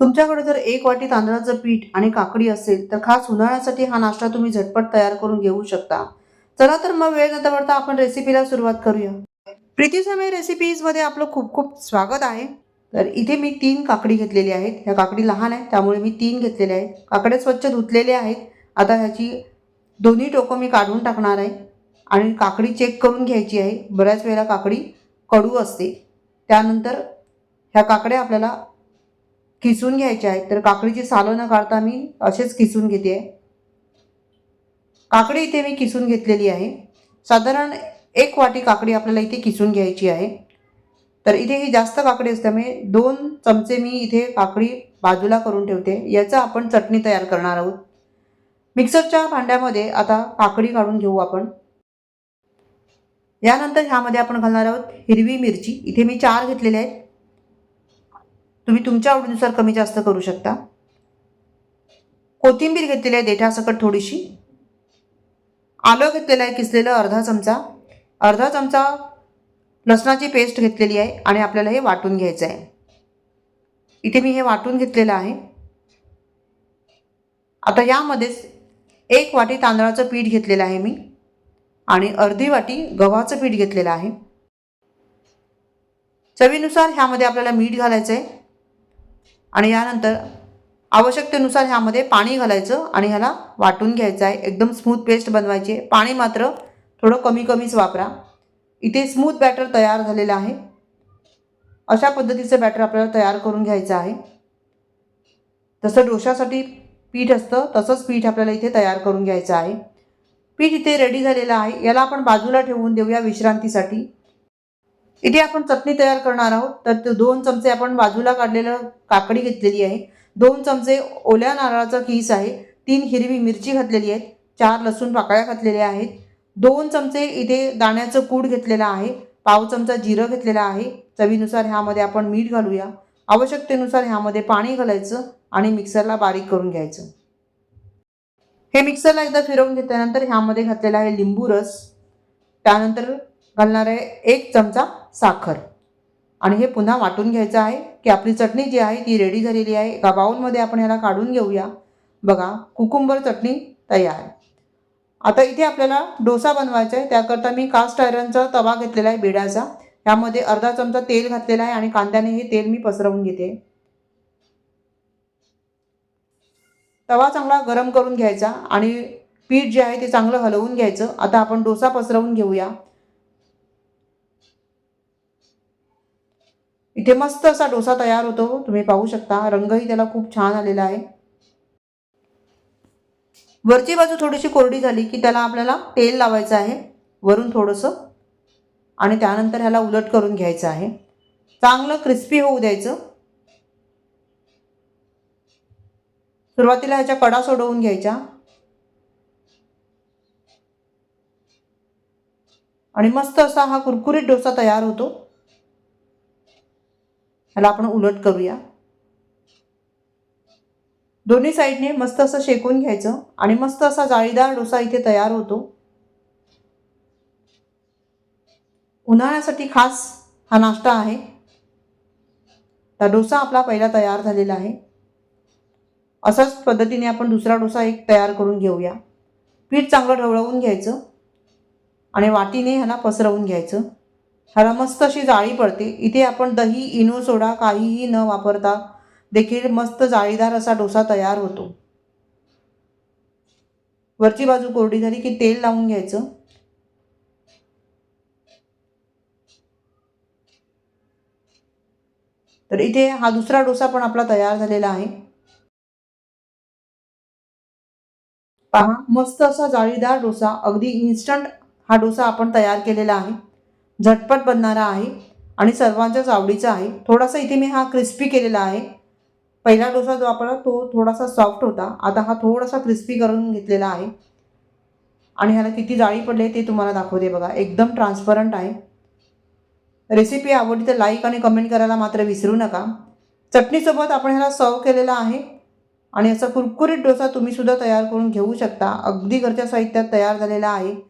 तुमच्याकडे जर एक वाटी तांदळाचं पीठ आणि काकडी असेल तर खास उन्हाळ्यासाठी हा नाश्ता तुम्ही झटपट तयार करून घेऊ शकता. चला तर मग वेळ न दवडता आपण रेसिपीला सुरुवात करूया. प्रीती समय रेसिपीजमध्ये आपलं खूप खूप स्वागत आहे. तर इथे मी तीन काकडी घेतलेली आहेत. ह्या काकडी लहान आहेत त्यामुळे मी तीन घेतलेल्या आहेत. काकड्या स्वच्छ धुतलेल्या आहेत. आता ह्याची दोन्ही टोकं मी काढून टाकणार आहे. आणि काकडी चेक करून घ्यायची आहे. बऱ्याच वेळेला काकडी कडू असते. त्यानंतर ह्या काकड्या आपल्याला किसून घ्यायचे आहेत. तर काकडीची सालं न काढता मी असेच किसून घेते. आहे काकडी इथे मी किसून घेतलेली आहे. साधारण एक वाटी काकडी आपल्याला इथे किसून घ्यायची आहे. तर इथे ही जास्त काकडी असल्यामुळे दोन चमचे मी इथे काकडी बाजूला करून ठेवते. याचं आपण चटणी तयार करणार आहोत. मिक्सरच्या भांड्यामध्ये आता काकडी काढून घेऊ आपण. यानंतर ह्यामध्ये आपण घालणार आहोत हिरवी मिरची. इथे मी चार घेतलेल्या आहेत. तुम्ही तुमच्या आवडीनुसार कमी जास्त करू शकता. कोथिंबीर घेतलेली आहे देठासकट थोडीशी. आलं घेतलेलं आहे किसलेलं अर्धा चमचा. अर्धा चमचा लसणाची पेस्ट घेतलेली आहे आणि आपल्याला हे वाटून घ्यायचं आहे. इथे मी हे वाटून घेतलेलं आहे. आता यामध्येच एक वाटी तांदळाचं पीठ घेतलेलं आहे मी आणि अर्धी वाटी गव्हाचं पीठ घेतलेलं आहे. चवीनुसार ह्यामध्ये आपल्याला मीठ घालायचं आहे. आणि यानंतर आवश्यकतेनुसार ह्यामध्ये पाणी घालायचं आणि ह्याला वाटून घ्यायचं आहे. एकदम स्मूथ पेस्ट बनवायची आहे. पाणी मात्र थोडं कमी कमीच वापरा. इथे स्मूथ बॅटर तयार झालेलं आहे. अशा पद्धतीचं बॅटर आपल्याला तयार करून घ्यायचं आहे. जसं डोशासाठी पीठ असतं तसंच पीठ आपल्याला इथे तयार करून घ्यायचं आहे. पीठ इथे रेडी झालेलं आहे. याला आपण बाजूला ठेवून देऊया विश्रांतीसाठी. इथे आपण चटणी तयार करणार आहोत. तर दोन चमचे आपण बाजूला काढलेलं काकडी घेतलेली आहे. दोन चमचे ओल्या नारळाचा किस आहे. तीन हिरवी मिरची घातलेली आहेत. चार लसूण पाकळ्या घातलेल्या आहेत. दोन चमचे इथे दाण्याचं कूड घेतलेलं आहे. पाव चमचा जिरं घेतलेला आहे. चवीनुसार ह्यामध्ये आपण मीठ घालूया. आवश्यकतेनुसार ह्यामध्ये पाणी घालायचं आणि मिक्सरला बारीक करून घ्यायचं. हे मिक्सरला एकदा फिरवून घेतल्यानंतर ह्यामध्ये घातलेला आहे लिंबू रस. त्यानंतर घालणार आहे एक चमचा साखर. आणि हे पुन्हा वाटून घ्यायचं आहे की आपली चटणी जी आहे ती रेडी झालेली आहे. एका बाऊलमध्ये आपण ह्याला काढून घेऊया. बघा कुकुंबर चटणी तयार आता इथे आपल्याला डोसा बनवायचा आहे. त्याकरता मी कास्ट आयरनचा तवा घेतलेला आहे बेड्याचा त्यामध्ये अर्धा चमचा तेल घातलेला आहे आणि कांद्याने हे तेल मी पसरवून घेते. तवा चांगला गरम करून घ्यायचा आणि पीठ जे आहे ते चांगलं हलवून घ्यायचं. आता आपण डोसा पसरवून घेऊया. इथे मस्त असा डोसा तयार होतो. तुम्ही पाहू शकता. रंगही त्याला खूप छान आलेला आहे. वरची बाजू थोडीशी कोरडी झाली की त्याला आपल्याला तेल लावायचं आहे. वरून थोडंसं. आणि त्यानंतर ह्याला उलट करून घ्यायचं आहे. चांगलं क्रिस्पी होऊ द्यायचं. सुरुवातीला ह्याच्या कडा सोडवून घ्यायच्या. आणि मस्त असा हा कुरकुरीत डोसा तयार होतो. ह्याला आपण उलट करूया. दोन्ही साईडने मस्त असं शेकून घ्यायचं आणि मस्त असा जाळीदार डोसा इथे तयार होतो. उन्हाळ्यासाठी खास हा नाश्ता आहे. तर डोसा आपला पहिला तयार झालेला आहे. अशाच पद्धतीने आपण दुसरा डोसा एक तयार करून घेऊया. पीठ चांगलं ढवळवून घ्यायचं. आणि वाटीने ह्याला पसरवून घ्यायचं. ह्याला मस्त अशी जाळी पडते. इथे आपण दही इनो सोडा काहीही न वापरता देखील मस्त जाळीदार असा डोसा तयार होतो. वरची बाजू कोरडी झाली की तेल लावून घ्यायचं. तर इथे हा दुसरा डोसा पण आपला तयार झालेला आहे. पहा मस्त असा जाळीदार डोसा. अगदी इन्स्टंट हा डोसा आपण तयार केलेला आहे. झटपट बनणारा आहे आणि सर्वांच्याच आवडीचा आहे. थोडासा इथे मी हा क्रिस्पी केलेला आहे. पहिला डोसा जो आपला तो थोडासा सॉफ्ट होता. आता हा थोडासा क्रिस्पी करून घेतलेला आहे. आणि ह्याला किती जाळी पडले ते तुम्हाला दाखवते बघा. एकदम ट्रान्सपरंट आहे. रेसिपी आवडली तर लाईक आणि कमेंट करायला मात्र विसरू नका. चटणीसोबत आपण ह्याला सर्व केलेला आहे. आणि असा कुरकुरीत डोसा तुम्हीसुद्धा तयार करून घेऊ शकता. अगदी घरच्या साहित्यात तयार झालेला आहे.